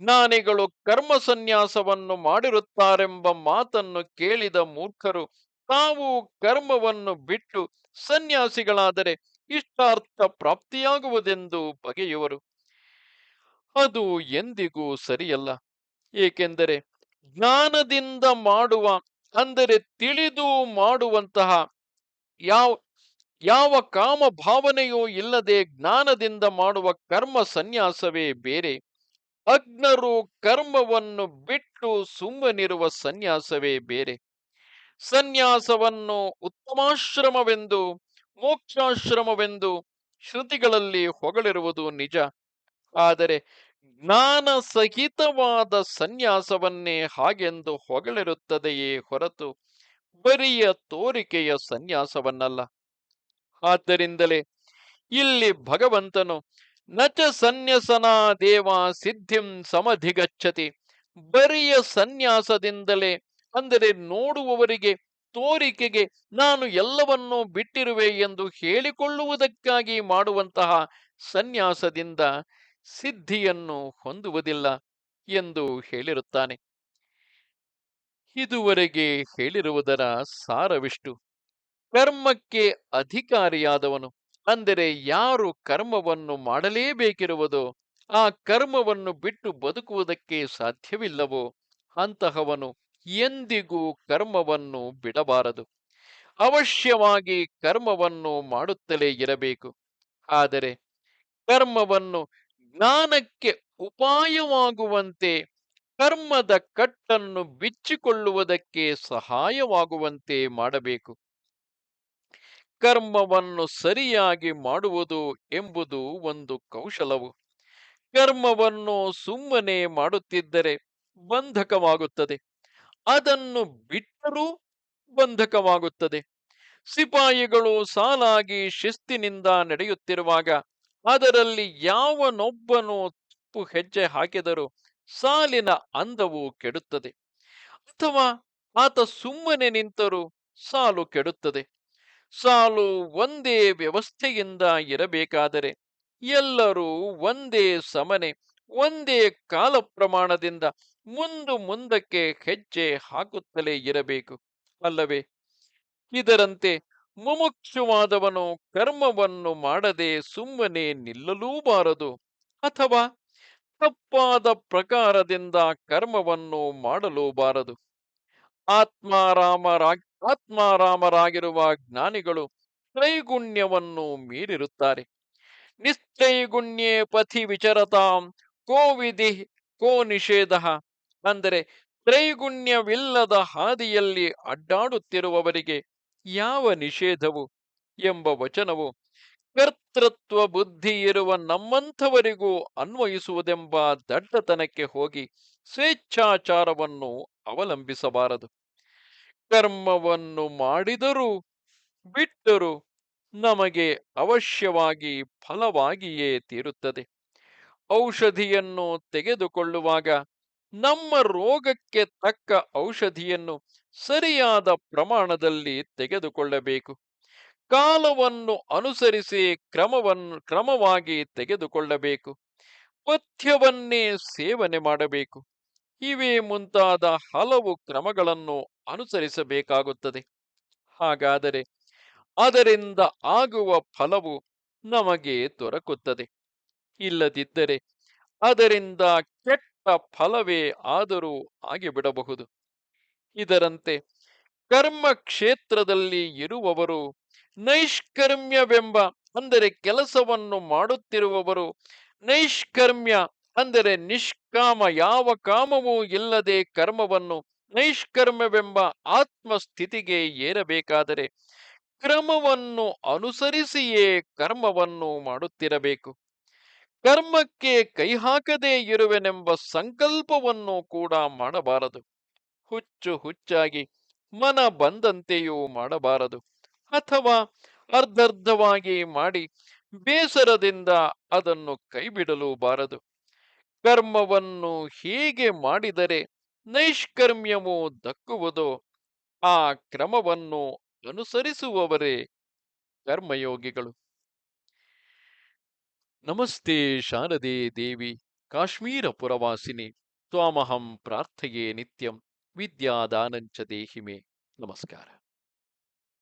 ಜ್ಞಾನಿಗಳು ಕರ್ಮ ಸನ್ಯಾಸವನ್ನು ಮಾಡಿರುತ್ತಾರೆಂಬ ಮಾತನ್ನು ಕೇಳಿದ ಮೂರ್ಖರು, ತಾವು ಕರ್ಮವನ್ನು ಬಿಟ್ಟು ಸನ್ಯಾಸಿಗಳಾದರೆ ಇಷ್ಟಾರ್ಥ ಪ್ರಾಪ್ತಿಯಾಗುವುದೆಂದು ಬಗೆಯುವರು. ಅದು ಎಂದಿಗೂ ಸರಿಯಲ್ಲ. ಏಕೆಂದರೆ ಜ್ಞಾನದಿಂದ ಮಾಡುವ, ಅಂದರೆ ತಿಳಿದು ಮಾಡುವಂತಹ ಯಾವ ಯಾವ ಕಾಮ ಭಾವನೆಯೂ ಇಲ್ಲದೆ ಜ್ಞಾನದಿಂದ ಮಾಡುವ ಕರ್ಮ ಸನ್ಯಾಸವೇ ಬೇರೆ. ಅಗ್ನರು ಕರ್ಮವನ್ನು ಬಿಟ್ಟು ಸುಮ್ಮನಿರುವ ಸನ್ಯಾಸವೇ ಬೇರೆ. ಸನ್ಯಾಸವನ್ನು ಉತ್ತಮಾಶ್ರಮವೆಂದು, ಮೋಕ್ಷಾಶ್ರಮವೆಂದು ಶ್ರುತಿಗಳಲ್ಲಿ ಹೊಗಳಿರುವುದು ನಿಜ. ಆದರೆ ಜ್ಞಾನ ಸಹಿತವಾದ ಸನ್ಯಾಸವನ್ನೇ ಹಾಗೆಂದು ಹೊಗಳಿರುತ್ತದೆಯೇ ಹೊರತು, ಬರಿಯ ತೋರಿಕೆಯ ಸನ್ಯಾಸವನ್ನಲ್ಲ. ಆದ್ದರಿಂದಲೇ ಇಲ್ಲಿ ಭಗವಂತನು ನಚ ಸನ್ಯಸನ ದೇವ ಸಿದ್ಧಿಂ ಸಮಧಿಗಚ್ಚತಿ. ಬರಿಯ ಸನ್ಯಾಸದಿಂದಲೇ ಅಂದರೆ ನೋಡುವವರಿಗೆ ತೋರಿಕೆಗೆ ನಾನು ಎಲ್ಲವನ್ನೂ ಬಿಟ್ಟಿರುವೆ ಎಂದು ಹೇಳಿಕೊಳ್ಳುವುದಕ್ಕಾಗಿ ಮಾಡುವಂತಹ ಸನ್ಯಾಸದಿಂದ ಸಿದ್ಧಿಯನ್ನು ಹೊಂದುವುದಿಲ್ಲ ಎಂದು ಹೇಳಿರುತ್ತಾನೆ. ಇದುವರೆಗೆ ಹೇಳಿರುವುದರ ಸಾರವಿಷ್ಟು. ಕರ್ಮಕ್ಕೆ ಅಧಿಕಾರಿಯಾದವನು. ಅಂದರೆ ಯಾರು ಕರ್ಮವನ್ನು ಮಾಡಲೇಬೇಕಿರುವುದು, ಆ ಕರ್ಮವನ್ನು ಬಿಟ್ಟು ಬದುಕುವುದಕ್ಕೆ ಸಾಧ್ಯವಿಲ್ಲವೋ, ಅಂತಹವನು ಎಂದಿಗೂ ಕರ್ಮವನ್ನು ಬಿಡಬಾರದು. ಅವಶ್ಯವಾಗಿ ಕರ್ಮವನ್ನು ಮಾಡುತ್ತಲೇ ಇರಬೇಕು. ಆದರೆ ಕರ್ಮವನ್ನು ಜ್ಞಾನಕ್ಕೆ ಉಪಾಯವಾಗುವಂತೆ, ಕರ್ಮದ ಕಟ್ಟನ್ನು ಬಿಚ್ಚಿಕೊಳ್ಳುವುದಕ್ಕೆ ಸಹಾಯವಾಗುವಂತೆ ಮಾಡಬೇಕು. ಕರ್ಮವನ್ನು ಸರಿಯಾಗಿ ಮಾಡುವುದು ಎಂಬುದು ಒಂದು ಕೌಶಲವು. ಕರ್ಮವನ್ನು ಸುಮ್ಮನೆ ಮಾಡುತ್ತಿದ್ದರೆ ಬಂಧಕವಾಗುತ್ತದೆ. ಅದನ್ನು ಬಿಟ್ಟರೂ ಬಂಧಕವಾಗುತ್ತದೆ. ಸಿಪಾಯಿಗಳು ಸಾಲಾಗಿ ಶಿಸ್ತಿನಿಂದ ನಡೆಯುತ್ತಿರುವಾಗ ಅದರಲ್ಲಿ ಯಾವನೊಬ್ಬನು ತಪ್ಪು ಹೆಜ್ಜೆ ಹಾಕಿದರೂ ಸಾಲಿನ ಅಂದವು ಕೆಡುತ್ತದೆ. ಅಥವಾ ಆತ ಸುಮ್ಮನೆ ನಿಂತರೂ ಸಾಲು ಕೆಡುತ್ತದೆ. ಸಾಲು ಒಂದೇ ವ್ಯವಸ್ಥೆಯಿಂದ ಇರಬೇಕಾದರೆ ಎಲ್ಲರೂ ಒಂದೇ ಸಮನೆ, ಒಂದೇ ಕಾಲ ಪ್ರಮಾಣದಿಂದ ಮುಂದು ಮುಂದಕ್ಕೆ ಹೆಜ್ಜೆ ಹಾಕುತ್ತಲೇ ಇರಬೇಕು, ಅಲ್ಲವೇ? ಇದರಂತೆ ಮುಮುಕ್ಷುವಾದವನು ಕರ್ಮವನ್ನು ಮಾಡದೆ ಸುಮ್ಮನೆ ನಿಲ್ಲಲೂಬಾರದು, ಅಥವಾ ತಪ್ಪಾದ ಪ್ರಕಾರದಿಂದ ಕರ್ಮವನ್ನು ಮಾಡಲೂಬಾರದು. ಆತ್ಮಾರಾಮರಾ ಆತ್ಮಾರಾಮರಾಗಿರುವ ಜ್ಞಾನಿಗಳು ತ್ರೈಗುಣ್ಯವನ್ನು ಮೀರಿರುತ್ತಾರೆ. ನಿಸ್ತ್ರೈಗುಣ್ಯೇ ಪಥಿ ವಿಚರತಾಂ ಕೋ ವಿಧಿ ಕೋ ನಿಷೇಧ. ಅಂದರೆ ತ್ರೈಗುಣ್ಯವಿಲ್ಲದ ಹಾದಿಯಲ್ಲಿ ಅಡ್ಡಾಡುತ್ತಿರುವವರಿಗೆ ಯಾವ ನಿಷೇಧವು ಎಂಬ ವಚನವು ಕರ್ತೃತ್ವ ಬುದ್ಧಿ ಇರುವ ನಮ್ಮಂಥವರಿಗೂ ಅನ್ವಯಿಸುವುದೆಂಬ ದಡ್ಡತನಕ್ಕೆ ಹೋಗಿ ಸ್ವೇಚ್ಛಾಚಾರವನ್ನು ಅವಲಂಬಿಸಬಾರದು. ಕರ್ಮವನ್ನು ಮಾಡಿದರೂ ಬಿಟ್ಟರೂ ನಮಗೆ ಅವಶ್ಯವಾಗಿ ಫಲವಾಗಿಯೇ ತೀರುತ್ತದೆ. ಔಷಧಿಯನ್ನು ತೆಗೆದುಕೊಳ್ಳುವಾಗ ನಮ್ಮ ರೋಗಕ್ಕೆ ತಕ್ಕ ಔಷಧಿಯನ್ನು ಸರಿಯಾದ ಪ್ರಮಾಣದಲ್ಲಿ ತೆಗೆದುಕೊಳ್ಳಬೇಕು. ಕಾಲವನ್ನು ಅನುಸರಿಸಿ ಕ್ರಮವನ್ನು ಕ್ರಮವಾಗಿ ತೆಗೆದುಕೊಳ್ಳಬೇಕು. ಪಥ್ಯವನ್ನೇ ಸೇವನೆ ಮಾಡಬೇಕು. ಇವೇ ಮುಂತಾದ ಹಲವು ಕ್ರಮಗಳನ್ನು ಅನುಸರಿಸಬೇಕಾಗುತ್ತದೆ. ಹಾಗಾದರೆ ಅದರಿಂದ ಆಗುವ ಫಲವು ನಮಗೆ ದೊರಕುತ್ತದೆ. ಇಲ್ಲದಿದ್ದರೆ ಅದರಿಂದ ಕೆಟ್ಟ ಫಲವೇ ಆದರೂ ಆಗಿಬಿಡಬಹುದು. ಇದರಂತೆ ಕರ್ಮ ಕ್ಷೇತ್ರದಲ್ಲಿ ಇರುವವರು, ನೈಷ್ಕರ್ಮ್ಯವೆಂಬ ಅಂದರೆ ಕೆಲಸವನ್ನು ಮಾಡುತ್ತಿರುವವರು, ನೈಷ್ಕರ್ಮ್ಯ ಅಂದರೆ ನಿಷ್ಕಾಮ ಯಾವ ಕಾಮವೂ ಇಲ್ಲದೆ ಕರ್ಮವನ್ನು ನೈಷ್ಕರ್ಮ್ಯವೆಂಬ ಆತ್ಮಸ್ಥಿತಿಗೆ ಏರಬೇಕಾದರೆ ಕ್ರಮವನ್ನು ಅನುಸರಿಸಿಯೇ ಕರ್ಮವನ್ನು ಮಾಡುತ್ತಿರಬೇಕು. ಕರ್ಮಕ್ಕೆ ಕೈ ಹಾಕದೇ ಇರುವೆನೆಂಬ ಸಂಕಲ್ಪವನ್ನು ಕೂಡ ಮಾಡಬಾರದು. ಹುಚ್ಚು ಹುಚ್ಚಾಗಿ ಮನ ಬಂದಂತೆಯೂ ಮಾಡಬಾರದು. ಅಥವಾ ಅರ್ಧರ್ಧವಾಗಿ ಮಾಡಿ ಬೇಸರದಿಂದ ಅದನ್ನು ಕೈಬಿಡಲೂಬಾರದು. ಕರ್ಮವನ್ನು ಹೇಗೆ ಮಾಡಿದರೆ ನೈಷ್ಕರ್ಮ್ಯವು ದಕ್ಕುವುದು, ಆ ಕ್ರಮವನ್ನು ಅನುಸರಿಸುವವರೇ ಕರ್ಮಯೋಗಿಗಳು. ನಮಸ್ತೆ ಶಾರದೆ ದೇವಿ, ಕಾಶ್ಮೀರ ಪುರವಾಸಿನಿ, ತ್ವಾಮಹಂ ಪ್ರಾರ್ಥೆಯೇ ನಿತ್ಯಂ, ವಿದ್ಯಾದಾನಂಚ ದೇಹಿಮೆ. ನಮಸ್ಕಾರ.